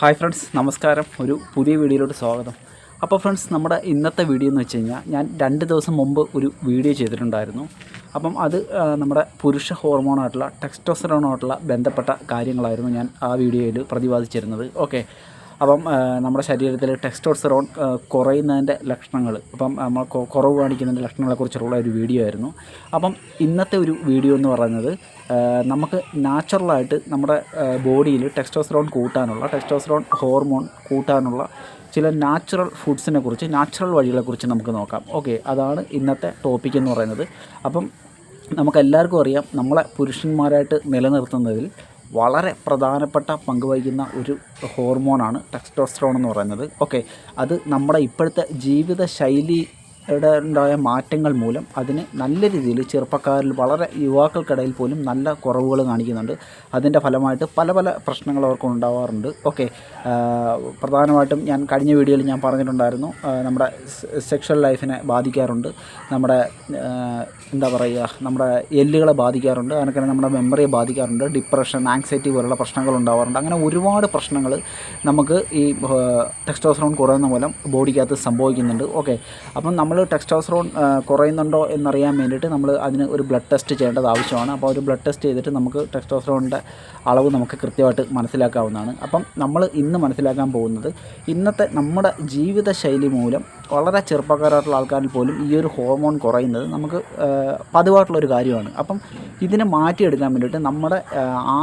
Hi friends നമസ്കാരം. ഒരു പുതിയ വീഡിയോയിലോട്ട് സ്വാഗതം. അപ്പോൾ ഫ്രണ്ട്സ് നമ്മുടെ ഇന്നത്തെ വീഡിയോ എന്ന് വെച്ച് കഴിഞ്ഞാൽ ഞാൻ രണ്ട് ദിവസം മുമ്പ് ഒരു വീഡിയോ ചെയ്തിട്ടുണ്ടായിരുന്നു. അപ്പം അത് നമ്മുടെ പുരുഷ ഹോർമോണായിട്ടുള്ള ടെക്സ്റ്റോസറോണായിട്ടുള്ള ബന്ധപ്പെട്ട കാര്യങ്ങളായിരുന്നു ഞാൻ ആ വീഡിയോയിൽ പ്രതിപാദിച്ചിരുന്നത്. ഓക്കെ അപ്പം നമ്മുടെ ശരീരത്തിൽ ടെക്സ്റ്റോസ്റ്ററോൺ ആ, കുറയുന്നതിന്റെ ലക്ഷണങ്ങൾ അപ്പം നമ്മൾ കുറവ് കാണിക്കുന്നതിന്റെ ലക്ഷണങ്ങളെക്കുറിച്ചുള്ള ഒരു വീഡിയോ ആയിരുന്നു. അപ്പം ഇന്നത്തെ ഒരു വീഡിയോ എന്ന് പറയുന്നത് നമുക്ക് നാച്ചുറലായിട്ട് നമ്മുടെ ബോഡിയിൽ ടെക്സ്റ്റോസ്റ്ററോൺ കൂട്ടാനുള്ള ടെക്സ്റ്റോസ്റ്ററോൺ ഹോർമോൺ കൂട്ടാനുള്ള ചില നാച്ചുറൽ ഫുഡ്സിനെ കുറിച്ച് നാച്ചുറൽ വഴികളെക്കുറിച്ച് നമുക്ക് നോക്കാം. ഓക്കെ അതാണ് ഇന്നത്തെ ടോപ്പിക് എന്ന് പറയുന്നത്. അപ്പം നമുക്കെല്ലാവർക്കും അറിയാം നമ്മളെ പുരുഷന്മാരായിട്ട് നിലനിർത്തുന്നതിൽ വളരെ പ്രധാനപ്പെട്ട പങ്ക് വഹിക്കുന്ന ഒരു ഹോർമോണാണ് ടെക്സ്റ്റോസ്ട്രോൺ എന്ന് പറയുന്നത്. ഓക്കെ അത് നമ്മുടെ ഇപ്പോഴത്തെ ജീവിത ശൈലിയുടെ ഉണ്ടായ മാറ്റങ്ങൾ മൂലം അതിന് നല്ല രീതിയിൽ ചെറുപ്പക്കാരിൽ വളരെ യുവാക്കൾക്കിടയിൽ പോലും നല്ല കുറവുകൾ കാണിക്കുന്നുണ്ട്. അതിന്റെ ഫലമായിട്ട് പല പല പ്രശ്നങ്ങൾ അവർക്ക് ഉണ്ടാവാറുണ്ട്. ഓക്കെ പ്രധാനമായിട്ടും ഞാൻ കഴിഞ്ഞ വീഡിയോയിൽ ഞാൻ പറഞ്ഞിട്ടുണ്ടായിരുന്നു നമ്മുടെ സെക്ഷൽ ലൈഫിനെ ബാധിക്കാറുണ്ട്. നമ്മുടെ എന്താ പറയുക നമ്മുടെ എല്ലുകളെ ബാധിക്കാറുണ്ട്. അതിനൊക്കെ നമ്മുടെ മെമ്മറിയെ ബാധിക്കാറുണ്ട്. ഡിപ്രഷൻ ആങ്സൈറ്റി പോലുള്ള പ്രശ്നങ്ങൾ ഉണ്ടാവാറുണ്ട്. അങ്ങനെ ഒരുപാട് പ്രശ്നങ്ങൾ നമുക്ക് ഈ ടെക്സ്റ്റോസറോൺ കുറയുന്ന മൂലം ബോഡിക്കകത്ത് സംഭവിക്കുന്നുണ്ട്. ഓക്കെ അപ്പം നമ്മൾ ടെക്സ്റ്റോസ്റ്ററോൺ കുറയുന്നുണ്ടോ എന്നറിയാൻ വേണ്ടിയിട്ട് നമ്മൾ അതിന് ഒരു ബ്ലഡ് ടെസ്റ്റ് ചെയ്യേണ്ടത് ആവശ്യമാണ്. അപ്പോൾ ഒരു ബ്ലഡ് ടെസ്റ്റ് ചെയ്തിട്ട് നമുക്ക് ടെക്സ്റ്റോസ്റ്ററോണിന്റെ അളവ് നമുക്ക് കൃത്യമായിട്ട് മനസ്സിലാക്കാവുന്നതാണ്. അപ്പം നമ്മൾ ഇന്ന് മനസ്സിലാക്കാൻ പോകുന്നത് ഇന്നത്തെ നമ്മുടെ ജീവിതശൈലി മൂലം വളരെ ചെറുപ്പക്കാരായിട്ടുള്ള ആൾക്കാരിൽ പോലും ഈ ഒരു ഹോർമോൺ കുറയുന്നത് നമുക്ക് പതിവായിട്ടുള്ളൊരു കാര്യമാണ്. അപ്പം ഇതിനെ മാറ്റിയെടുക്കാൻ വേണ്ടിയിട്ട് നമ്മുടെ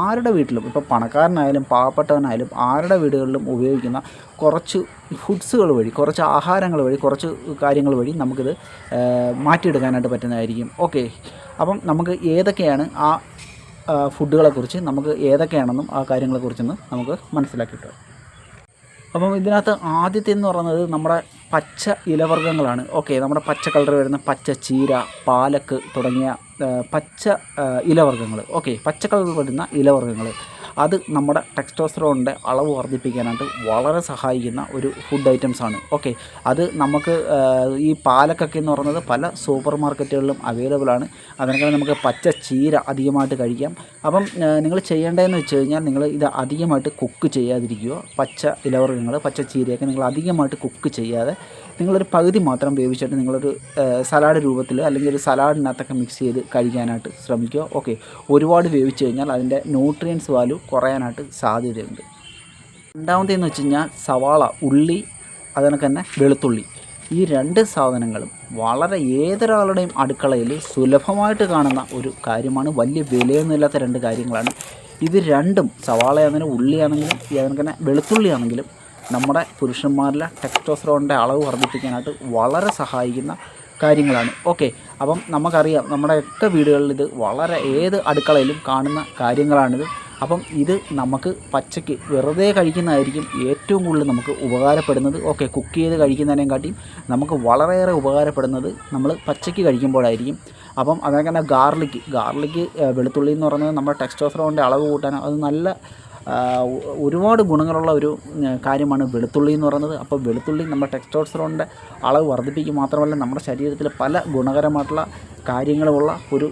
ആരുടെ വീട്ടിലും ഇപ്പോൾ പണക്കാരനായാലും പാവപ്പെട്ടവനായാലും ആരുടെ വീടുകളിലും ഉപയോഗിക്കുന്ന കുറച്ച് ഫുഡ്സുകൾ വഴി കുറച്ച് ആഹാരങ്ങൾ വഴി കുറച്ച് കാര്യങ്ങൾ വഴി നമുക്കിത് മാറ്റിയെടുക്കാനായിട്ട് പറ്റുന്നതായിരിക്കും. ഓക്കെ. അപ്പം നമുക്ക് ഏതൊക്കെയാണ് ആ ഫുഡുകളെക്കുറിച്ച് നമുക്ക് ഏതൊക്കെയാണെന്നും ആ കാര്യങ്ങളെക്കുറിച്ചൊന്ന് നമുക്ക് മനസ്സിലാക്കിയിട്ട് വരാം. അപ്പം ഇതിനകത്ത് ആദ്യത്തെ എന്ന് പറയുന്നത് നമ്മുടെ പച്ച ഇലവർഗങ്ങളാണ്. ഓക്കെ നമ്മുടെ പച്ച കളർ വരുന്ന പച്ച ചീര പാലക്ക് തുടങ്ങിയ പച്ച ഇലവർഗങ്ങൾ ഓക്കെ പച്ച കളർ വരുന്ന ഇലവർഗങ്ങൾ അത് നമ്മുടെ ടെക്സ്റ്റോസ്റ്ററോണിന്റെ അളവ് വർദ്ധിപ്പിക്കാനായിട്ട് വളരെ സഹായിക്കുന്ന ഒരു ഫുഡ് ഐറ്റംസ് ആണ് ഓക്കെ അത് നമുക്ക് ഈ പാലക്കൊക്കെ എന്ന് പറയുന്നത് പല സൂപ്പർ മാർക്കറ്റുകളിലും അവൈലബിൾ ആണ്. അതിനൊക്കെ നമുക്ക് പച്ച ചീര അധികമായിട്ട് കഴിക്കാം. അപ്പം നിങ്ങൾ ചെയ്യേണ്ടതെന്ന് വെച്ച് കഴിഞ്ഞാൽ നിങ്ങൾ ഇത് അധികമായിട്ട് കുക്ക് ചെയ്യാതിരിക്കുക. പച്ച ഇലവർഗങ്ങൾ പച്ച ചീരയൊക്കെ നിങ്ങൾ അധികമായിട്ട് കുക്ക് ചെയ്യാതെ നിങ്ങളൊരു പകുതി മാത്രം വേവിച്ചിട്ട് നിങ്ങളൊരു സലാഡ് രൂപത്തിൽ അല്ലെങ്കിൽ ഒരു സലാഡിനകത്തൊക്കെ മിക്സ് ചെയ്ത് കഴിക്കാനായിട്ട് ശ്രമിക്കുക. ഓക്കെ ഒരുപാട് വേവിച്ച് കഴിഞ്ഞാൽ അതിന്റെ ന്യൂട്രിയൻസ് വാല്യൂ കുറയാനായിട്ട് സാധ്യതയുണ്ട്. രണ്ടാമത്തേന്ന് വെച്ച് കഴിഞ്ഞാൽ സവാള ഉള്ളി അതുകണക്ക് തന്നെ വെളുത്തുള്ളി. ഈ രണ്ട് സാധനങ്ങളും വളരെ ഏതൊരാളുടെയും അടുക്കളയിൽ സുലഭമായിട്ട് കാണുന്ന ഒരു കാര്യമാണ്. വലിയ വിലയൊന്നുമില്ലാത്ത രണ്ട് കാര്യങ്ങളാണ്. ഇത് രണ്ടും സവാളയാണെങ്കിലും ഉള്ളിയാണെങ്കിലും അതിനൊക്കെ തന്നെ വെളുത്തുള്ളിയാണെങ്കിലും നമ്മുടെ പുരുഷന്മാരിലെ ടെക്സ്റ്റോസ്റ്ററോണിന്റെ അളവ് വർദ്ധിപ്പിക്കാനായിട്ട് വളരെ സഹായിക്കുന്ന കാര്യങ്ങളാണ്. ഓക്കെ അപ്പം നമുക്കറിയാം നമ്മുടെ നമ്മുടെയൊക്കെ വീടുകളിൽ ഇത് വളരെ ഏത് അടുക്കളയിലും കാണുന്ന കാര്യങ്ങളാണിത്. അപ്പം ഇത് നമുക്ക് പച്ചയ്ക്ക് വെറുതെ കഴിക്കുന്നതായിരിക്കും ഏറ്റവും കൂടുതൽ നമുക്ക് ഉപകാരപ്പെടുന്നത്. ഓക്കെ കുക്ക് ചെയ്ത് കഴിക്കുന്നതിനേയും കാട്ടിയും നമുക്ക് വളരെയേറെ ഉപകാരപ്പെടുന്നത് നമ്മൾ പച്ചയ്ക്ക് കഴിക്കുമ്പോഴായിരിക്കും. അപ്പം അതങ്ങനെ തന്നെ ഗാർലിക്ക് ഗാർലിക്ക് വെളുത്തുള്ളി എന്ന് പറയുന്നത് നമ്മുടെ ടെക്സ്റ്റോസ്റ്ററോണിന്റെ അളവ് കൂട്ടാൻ അത് നല്ല ഒരുപാട് ഗുണങ്ങളുള്ള ഒരു കാര്യമാണ് വെളുത്തുള്ളി എന്ന് പറയുന്നത്. അപ്പോൾ വെളുത്തുള്ളി നമ്മുടെ ടെക്സ്റ്റോസ്റ്ററോണിന്റെ അളവ് വർദ്ധിപ്പിക്കുക മാത്രമല്ല നമ്മുടെ ശരീരത്തിൽ പല ഗുണകരമായിട്ടുള്ള കാര്യങ്ങളുമുള്ള ഒരു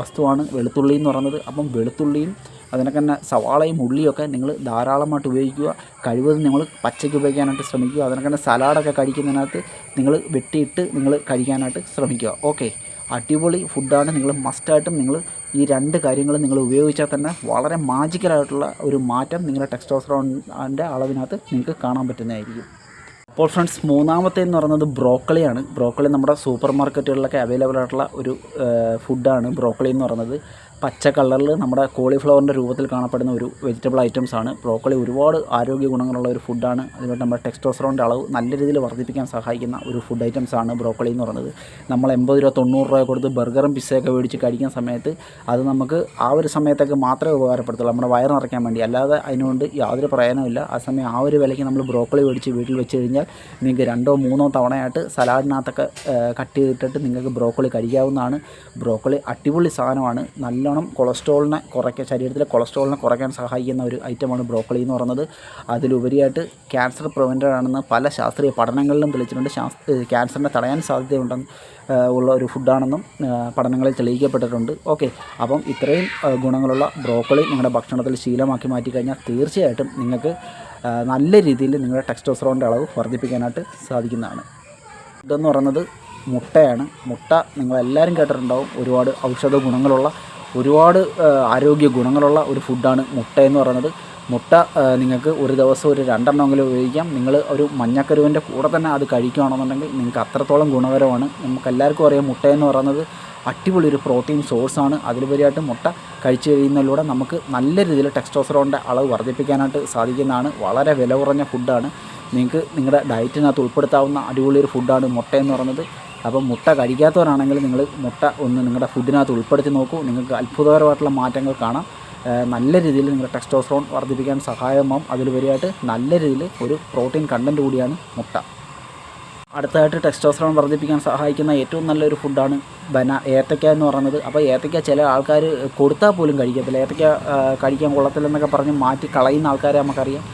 വസ്തുവാണ് വെളുത്തുള്ളി എന്ന് പറയുന്നത്. അപ്പം വെളുത്തുള്ളിയും അതിനൊക്കെ തന്നെ സവാളയും ഉള്ളിയൊക്കെ നിങ്ങൾ ധാരാളമായിട്ട് ഉപയോഗിക്കുക. കഴിവതും നിങ്ങൾ പച്ചയ്ക്ക് ഉപയോഗിക്കാനായിട്ട് ശ്രമിക്കുക. അതിനൊക്കെ തന്നെ സലാഡൊക്കെ കഴിക്കുന്നതിനകത്ത് നിങ്ങൾ വെട്ടിയിട്ട് നിങ്ങൾ കഴിക്കാനായിട്ട് ശ്രമിക്കുക. ഓക്കെ അടിപൊളി ഫുഡാണ്. നിങ്ങൾ മസ്റ്റായിട്ടും നിങ്ങൾ ഈ രണ്ട് കാര്യങ്ങളും നിങ്ങൾ ഉപയോഗിച്ചാൽ തന്നെ വളരെ മാജിക്കലായിട്ടുള്ള ഒരു മാറ്റം നിങ്ങളുടെ ടെക്സ്റ്റോസ്ട്രോണിന്റെ അളവിനകത്ത് നിങ്ങൾക്ക് കാണാൻ പറ്റുന്നതായിരിക്കും. അപ്പോൾ ഫ്രണ്ട്സ് മൂന്നാമത്തെ എന്ന് പറയുന്നത് ബ്രോക്കളിയാണ്. ബ്രോക്കളി നമ്മുടെ സൂപ്പർ മാർക്കറ്റുകളിലൊക്കെ അവൈലബിൾ ആയിട്ടുള്ള ഒരു ഫുഡാണ് ബ്രോക്കളി എന്ന് പറയുന്നത്. പച്ച കളറിൽ നമ്മുടെ കോളിഫ്ലവറിന്റെ രൂപത്തിൽ കാണപ്പെടുന്ന ഒരു വെജിറ്റബിൾ ഐറ്റംസ് ആണ്. ബ്രോക്കോളി ഒരുപാട് ആരോഗ്യ ഗുണങ്ങളുള്ള ഒരു ഫുഡാണ്. അതുപോലെ നമ്മുടെ ടെക്സ്റ്റോസ്ട്രോണിന്റെ അളവ് നല്ല രീതിയിൽ വർദ്ധിപ്പിക്കാൻ സഹായിക്കുന്ന ഒരു ഫുഡ് ഐറ്റംസ് ആണ് ബ്രോക്കോളി എന്ന് പറയുന്നത്. നമ്മൾ എൺപത് രൂപ തൊണ്ണൂറ് രൂപ കൊടുത്ത് ബർഗറും പിസ്സയൊക്കെ മേടിച്ച് കഴിക്കുന്ന സമയത്ത് അത് നമുക്ക് ആ ഒരു സമയത്തൊക്കെ മാത്രമേ ഉപകാരപ്പെടുത്തുള്ളൂ. നമ്മുടെ വയറ് നിറയ്ക്കാൻ വേണ്ടി. അല്ലാതെ അതിനുകൊണ്ട് യാതൊരു പ്രയോജനമില്ല ആ സമയം ആ ഒരു വിലയ്ക്ക് നമ്മൾ ബ്രോക്കോളി മേടിച്ച് വീട്ടിൽ വെച്ച് കഴിഞ്ഞാൽ നിങ്ങൾക്ക് രണ്ടോ മൂന്നോ തവണയായിട്ട് സലാഡിനകത്തൊക്കെ കട്ട് ചെയ്തിട്ടിട്ട് നിങ്ങൾക്ക് ബ്രോക്കോളി കഴിക്കാവുന്നതാണ്. ബ്രോക്കോളി അടിപൊളി സാധനമാണ്. നല്ലോണം കൊളസ്ട്രോളിനെ കുറയ്ക്കാൻ ശരീരത്തിലെ കൊളസ്ട്രോളിനെ കുറയ്ക്കാൻ സഹായിക്കുന്ന ഒരു ഐറ്റമാണ് ബ്രോക്കളി എന്ന് പറയുന്നത്. അതിലുപരിയായിട്ട് ക്യാൻസർ പ്രിവെന്റഡ് ആണെന്ന് പല ശാസ്ത്രീയ പഠനങ്ങളിലും തെളിയിച്ചിട്ടുണ്ട്. ശാസ്ത്ര ക്യാൻസറിനെ തടയാൻ സാധ്യതയുണ്ടെന്ന് ഉള്ള ഒരു ഫുഡാണെന്നും പഠനങ്ങളിൽ തെളിയിക്കപ്പെട്ടിട്ടുണ്ട്. ഓക്കെ അപ്പം ഇത്രയും ഗുണങ്ങളുള്ള ബ്രോക്കളി നിങ്ങളുടെ ഭക്ഷണത്തിൽ ശീലമാക്കി മാറ്റി കഴിഞ്ഞാൽ തീർച്ചയായിട്ടും നിങ്ങൾക്ക് നല്ല രീതിയിൽ നിങ്ങളുടെ ടെക്സ്റ്റോസ്റ്ററോണിന്റെ അളവ് വർദ്ധിപ്പിക്കാനായിട്ട് സാധിക്കുന്നതാണ്. ഇതെന്ന് പറയുന്നത് മുട്ടയാണ്. മുട്ട നിങ്ങളെല്ലാവരും കേട്ടിട്ടുണ്ടാവും. ഒരുപാട് ഔഷധ ഗുണങ്ങളുള്ള ഒരുപാട് ആരോഗ്യ ഗുണങ്ങളുള്ള ഒരു ഫുഡാണ് മുട്ട എന്ന് പറയുന്നത്. മുട്ട നിങ്ങൾക്ക് ഒരു ദിവസം ഒരു രണ്ടെണ്ണമെങ്കിലും ഉപയോഗിക്കാം. നിങ്ങൾ ഒരു മഞ്ഞക്കരുവിന്റെ കൂടെ തന്നെ അത് കഴിക്കുകയാണെന്നുണ്ടെങ്കിൽ നിങ്ങൾക്ക് അത്രത്തോളം ഗുണകരമാണ്. നമുക്ക് എല്ലാവർക്കും അറിയാം മുട്ട എന്ന് പറയുന്നത് അടിപൊളി ഒരു പ്രോട്ടീൻ സോഴ്സാണ്. അതിലുപരിയായിട്ട് മുട്ട കഴിച്ചു കഴിയുന്നതിലൂടെ നമുക്ക് നല്ല രീതിയിൽ ടെക്സ്റ്റോസറോണിന്റെ അളവ് വർദ്ധിപ്പിക്കാനായിട്ട് സാധിക്കുന്നതാണ്. വളരെ വില കുറഞ്ഞ ഫുഡാണ്. നിങ്ങൾക്ക് നിങ്ങളുടെ ഡയറ്റിനകത്ത് ഉൾപ്പെടുത്താവുന്ന അടിപൊളി ഒരു ഫുഡാണ് മുട്ട എന്ന് പറയുന്നത്. അപ്പം മുട്ട കഴിക്കാത്തവരാണെങ്കിൽ നിങ്ങൾ മുട്ട ഒന്ന് നിങ്ങളുടെ ഫുഡിനകത്ത് ഉൾപ്പെടുത്തി നോക്കൂ. നിങ്ങൾക്ക് അത്ഭുതകരമായിട്ടുള്ള മാറ്റങ്ങൾ കാണാം. നല്ല രീതിയിൽ നിങ്ങളുടെ ടെസ്റ്റോസ്ട്രോൺ വർദ്ധിപ്പിക്കാൻ സഹായമാവും. അതിലുപരിയായിട്ട് നല്ല രീതിയിൽ ഒരു പ്രോട്ടീൻ കണ്ടന്റ് കൂടിയാണ് മുട്ട. അടുത്തതായിട്ട് ടെസ്റ്റോസ്ട്രോൺ വർദ്ധിപ്പിക്കാൻ സഹായിക്കുന്ന ഏറ്റവും നല്ലൊരു ഫുഡാണ് ബന ഏത്തക്ക എന്ന് പറയുന്നത്. അപ്പോൾ ഏത്തക്ക ചില ആൾക്കാർ കൊടുത്താൽ പോലും കഴിക്കത്തില്ല. ഏത്തക്ക കഴിക്കാൻ കൊള്ളത്തില്ലെന്നൊക്കെ പറഞ്ഞ് മാറ്റി കളയുന്ന ആൾക്കാരെ നമുക്കറിയാം.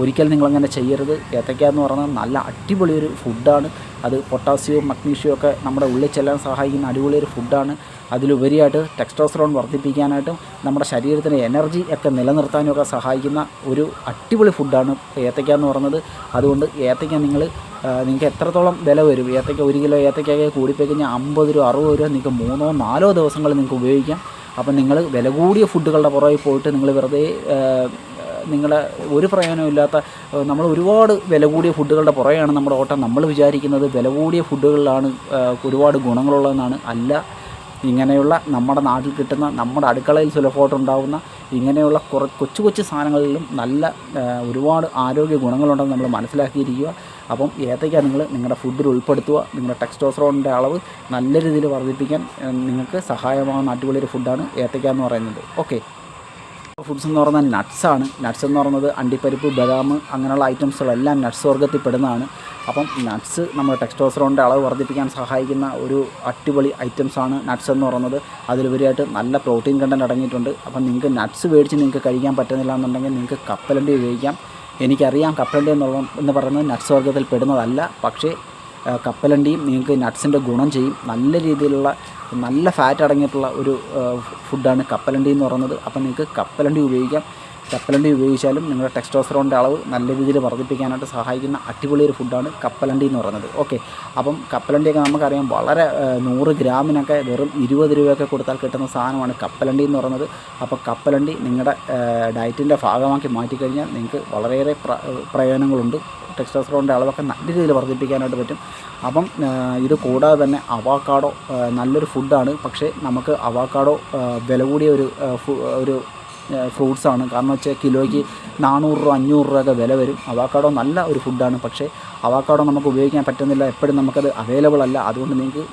ഒരിക്കലും നിങ്ങളങ്ങനെ ചെയ്യരുത്. ഏത്തക്ക എന്ന് പറയുന്നത് നല്ല അടിപൊളി ഒരു ഫുഡാണ്. അത് പൊട്ടാസ്യവും മഗ്നീഷ്യവും ഒക്കെ നമ്മുടെ ഉള്ളിൽ ചെല്ലാൻ സഹായിക്കുന്ന അടിപൊളി ഒരു ഫുഡാണ്. അതിലുപരിയായിട്ട് ടെക്സ്റ്റോസ്റ്ററോൺ വർദ്ധിപ്പിക്കാനായിട്ടും നമ്മുടെ ശരീരത്തിന് എനർജി ഒക്കെ നിലനിർത്താനും ഒക്കെ സഹായിക്കുന്ന ഒരു അടിപൊളി ഫുഡാണ് ഏത്തക്ക എന്ന് പറഞ്ഞത്. അതുകൊണ്ട് ഏത്തക്ക നിങ്ങൾ നിങ്ങൾക്ക് എത്രത്തോളം വില വരും? ഏത്തക്ക ഒരു കിലോ ഏത്തക്കൊക്കെ കൂടിപ്പോയി കഴിഞ്ഞാൽ അമ്പത് രൂപ അറുപത് രൂപ നിങ്ങൾക്ക് മൂന്നോ നാലോ ദിവസങ്ങൾ നിങ്ങൾക്ക് ഉപയോഗിക്കാം. അപ്പം നിങ്ങൾ വില കൂടിയ ഫുഡുകളുടെ പുറകെ പോയിട്ട് നിങ്ങൾ വെറുതെ നിങ്ങളെ ഒരു പ്രയോജനമില്ലാത്ത നമ്മൾ ഒരുപാട് വില കൂടിയ ഫുഡുകളുടെ പുറകെയാണ് നമ്മുടെ ഓട്ടം. നമ്മൾ വിചാരിക്കുന്നത് വില കൂടിയ ഫുഡുകളിലാണ് ഒരുപാട് ഗുണങ്ങളുള്ളതെന്നാണ്. അല്ല ഇങ്ങനെയുള്ള നമ്മുടെ നാട്ടിൽ കിട്ടുന്ന നമ്മുടെ അടുക്കളയിൽ സുലഭമായിട്ടുണ്ടാകുന്ന ഇങ്ങനെയുള്ള കുറ കൊച്ചു കൊച്ചു സാധനങ്ങളിലും നല്ല ഒരുപാട് ആരോഗ്യ ഗുണങ്ങളുണ്ടെന്ന് നമ്മൾ മനസ്സിലാക്കിയിരിക്കുക. അപ്പം ഏതൊക്കെയാണ് നിങ്ങൾ നിങ്ങളുടെ ഫുഡിൽ ഉൾപ്പെടുത്തുക? നിങ്ങളുടെ ടെക്സ്റ്റോസ്ട്രോണിന്റെ അളവ് നല്ല രീതിയിൽ വർദ്ധിപ്പിക്കാൻ നിങ്ങൾക്ക് സഹായമാകുന്ന അടിപൊളി ഒരു ഫുഡാണ് ഏത്തയ്ക്ക എന്ന് പറയുന്നത്. ഓക്കെ. ഫുഡ്സ് എന്ന് പറഞ്ഞാൽ നട്ട്സാണ് നട്ട്സ് എന്ന് പറയുന്നത് അണ്ടിപ്പരിപ്പ് ബദാം അങ്ങനെയുള്ള ഐറ്റംസുകളെല്ലാം നട്ട്സ് വർഗത്തിൽ പെടുന്നതാണ് അപ്പം നട്ട്സ് നമ്മുടെ ടെക്സ്റ്റോസ്റ്ററോണിന്റെ അളവ് വർദ്ധിപ്പിക്കാൻ സഹായിക്കുന്ന ഒരു അടിപൊളി ആണ് നട്ട്സ് എന്ന് പറയുന്നത്. അതിലുപരിയായിട്ട് നല്ല പ്രോട്ടീൻ കണ്ടന്റ് അടങ്ങിയിട്ടുണ്ട്. അപ്പം നിങ്ങൾക്ക് നട്ട്സ് മേടിച്ച് നിങ്ങൾക്ക് കഴിക്കാൻ പറ്റുന്നില്ല എന്നുണ്ടെങ്കിൽ നിങ്ങൾക്ക് കപ്പലണ്ടി ഉപയോഗിക്കാം. എനിക്കറിയാം കപ്പലണ്ടി എന്നുള്ള എന്ന് പറയുന്നത് നട്ട്സ് വർഗത്തിൽ പെടുന്നതല്ല പക്ഷേ കപ്പലണ്ടിയും നിങ്ങൾക്ക് നട്ട്സിന്റെ ഗുണം ചെയ്യും. നല്ല രീതിയിലുള്ള നല്ല ഫാറ്റ് അടങ്ങിയിട്ടുള്ള ഒരു ഫുഡാണ് കപ്പലണ്ടി എന്ന് പറയുന്നത്. അപ്പോൾ നിങ്ങൾക്ക് കപ്പലണ്ടി ഉപയോഗിക്കാം. കപ്പലണ്ടി ഉപയോഗിച്ചാലും നിങ്ങളുടെ ടെക്സ്റ്റോസ്റ്ററോണിന്റെ അളവ് നല്ല രീതിയിൽ വർദ്ധിപ്പിക്കാനായിട്ട് സഹായിക്കുന്ന അടിപൊളി ഒരു ഫുഡാണ് കപ്പലണ്ടി എന്ന് പറയുന്നത്. ഓക്കെ അപ്പം കപ്പലണ്ടിയൊക്കെ നമുക്കറിയാം വളരെ നൂറ് ഗ്രാമിനൊക്കെ വെറും ഇരുപത് രൂപയൊക്കെ കൊടുത്താൽ കിട്ടുന്ന സാധനമാണ് കപ്പലണ്ടി എന്ന് പറയുന്നത്. അപ്പോൾ കപ്പലണ്ടി നിങ്ങളുടെ ഡയറ്റിന്റെ ഭാഗമാക്കി മാറ്റിക്കഴിഞ്ഞാൽ നിങ്ങൾക്ക് വളരെയേറെ പ്ര പ്രയോജനങ്ങളുണ്ട്. ടെക്സ്റ്റോസ്റ്ററോണിന്റെ അളവൊക്കെ നല്ല രീതിയിൽ വർദ്ധിപ്പിക്കാനായിട്ട് പറ്റും. അപ്പം ഇത് കൂടാതെ തന്നെ അവാക്കാഡോ ആ, നല്ലൊരു ഫുഡാണ്. പക്ഷേ നമുക്ക് അവാക്കാഡോ വില കൂടിയ ഒരു ഒരു ഫ്രൂട്ട്സാണ്. കാരണം വെച്ചാൽ കിലോയ്ക്ക് നാനൂറ് രൂപ അഞ്ഞൂറ് രൂപയൊക്കെ വില വരും. അവാക്കാഡോ നല്ല ഒരു ഫുഡാണ്. പക്ഷേ അവാക്കാഡോ നമുക്ക് ഉപയോഗിക്കാൻ പറ്റുന്നില്ല. എപ്പോഴും നമുക്കത് അവൈലബിൾ അല്ല. അതുകൊണ്ട് നിങ്ങൾക്ക്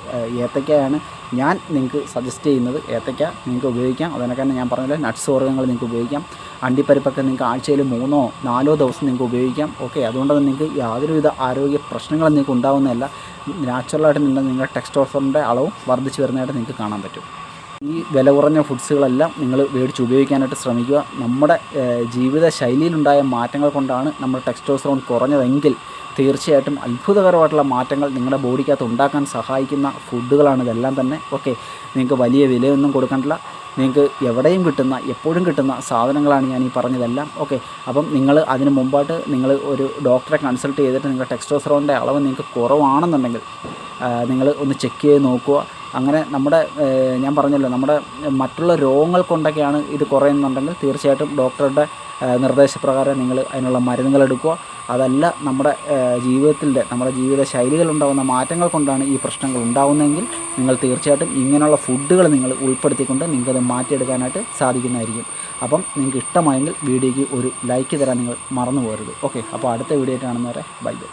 ഏത്തക്കയാണ് ഞാൻ നിങ്ങൾക്ക് സജസ്റ്റ് ചെയ്യുന്നത്. ഏത്തക്ക നിങ്ങൾക്ക് ഉപയോഗിക്കാം. അതിനൊക്കെ തന്നെ ഞാൻ പറഞ്ഞില്ല നട്ട്സ് വർഗങ്ങൾ നിങ്ങൾക്ക് ഉപയോഗിക്കാം. അണ്ടിപ്പരിപ്പൊക്കെ നിങ്ങൾക്ക് ആഴ്ചയിൽ മൂന്നോ നാലോ ദിവസം നിങ്ങൾക്ക് ഉപയോഗിക്കാം. ഓക്കെ അതുകൊണ്ട് തന്നെ നിങ്ങൾക്ക് യാതൊരുവിധ ആരോഗ്യ പ്രശ്നങ്ങളും നിങ്ങൾക്ക് ഉണ്ടാവുന്നതല്ല. നാച്ചുറലായിട്ട് നിങ്ങൾ നിങ്ങളുടെ ടെക്സ്റ്റോഫറിന്റെ അളവും വർദ്ധിച്ചു വരുന്നതായിട്ട് നിങ്ങൾക്ക് കാണാൻ പറ്റും. ഈ വില കുറഞ്ഞ ഫുഡ്സുകളെല്ലാം നിങ്ങൾ മേടിച്ച് ഉപയോഗിക്കാനായിട്ട് ശ്രമിക്കുക. നമ്മുടെ ജീവിത ശൈലിയിലുണ്ടായ മാറ്റങ്ങൾ കൊണ്ടാണ് നമ്മുടെ ടെക്സ്റ്റോസ്റ്ററോൺ കുറഞ്ഞതെങ്കിൽ തീർച്ചയായിട്ടും അത്ഭുതകരമായിട്ടുള്ള മാറ്റങ്ങൾ നിങ്ങളുടെ ബോഡിക്കകത്ത് ഉണ്ടാക്കാൻ സഹായിക്കുന്ന ഫുഡുകളാണ് ഇതെല്ലാം തന്നെ. ഓക്കെ നിങ്ങൾക്ക് വലിയ വിലയൊന്നും കൊടുക്കണ്ടില്ല നിങ്ങൾക്ക് എവിടെയും കിട്ടുന്ന എപ്പോഴും കിട്ടുന്ന സാധനങ്ങളാണ് ഞാൻ ഈ പറഞ്ഞതെല്ലാം. ഓക്കെ അപ്പം നിങ്ങൾ അതിന് മുമ്പായിട്ട് നിങ്ങൾ ഒരു ഡോക്ടറെ കൺസൾട്ട് ചെയ്തിട്ട് നിങ്ങളുടെ ടെക്സ്റ്റോസ്റ്ററോണിന്റെ അളവ് നിങ്ങൾക്ക് കുറവാണെന്നുണ്ടെങ്കിൽ നിങ്ങൾ ഒന്ന് ചെക്ക് ചെയ്ത് നോക്കുക. അങ്ങനെ നമ്മുടെ ഞാൻ പറഞ്ഞല്ലോ നമ്മുടെ മറ്റുള്ള രോഗങ്ങൾ കൊണ്ടൊക്കെയാണ് ഇത് കുറയുന്നുണ്ടെങ്കിൽ തീർച്ചയായിട്ടും ഡോക്ടറുടെ നിർദ്ദേശപ്രകാരം നിങ്ങൾ അതിനുള്ള മരുന്നുകൾ എടുക്കുക. അതല്ല നമ്മുടെ ജീവിതത്തിന്റെ നമ്മുടെ ജീവിത ശൈലികളുണ്ടാകുന്ന മാറ്റങ്ങൾ കൊണ്ടാണ് ഈ പ്രശ്നങ്ങൾ ഉണ്ടാകുന്നതെങ്കിൽ നിങ്ങൾ തീർച്ചയായിട്ടും ഇങ്ങനെയുള്ള ഫുഡുകൾ നിങ്ങൾ ഉൾപ്പെടുത്തിക്കൊണ്ട് നിങ്ങൾക്കത് മാറ്റിയെടുക്കാനായിട്ട് സാധിക്കുന്നതായിരിക്കും. അപ്പം നിങ്ങൾക്ക് ഇഷ്ടമായെങ്കിൽ വീഡിയോയ്ക്ക് ഒരു ലൈക്ക് തരാൻ നിങ്ങൾ മറന്നു പോകരുത്. ഓക്കെ അപ്പോൾ അടുത്ത വീഡിയോ ആയിട്ടാണെന്ന് കാണുന്നവരെ ബൈ ബൈ.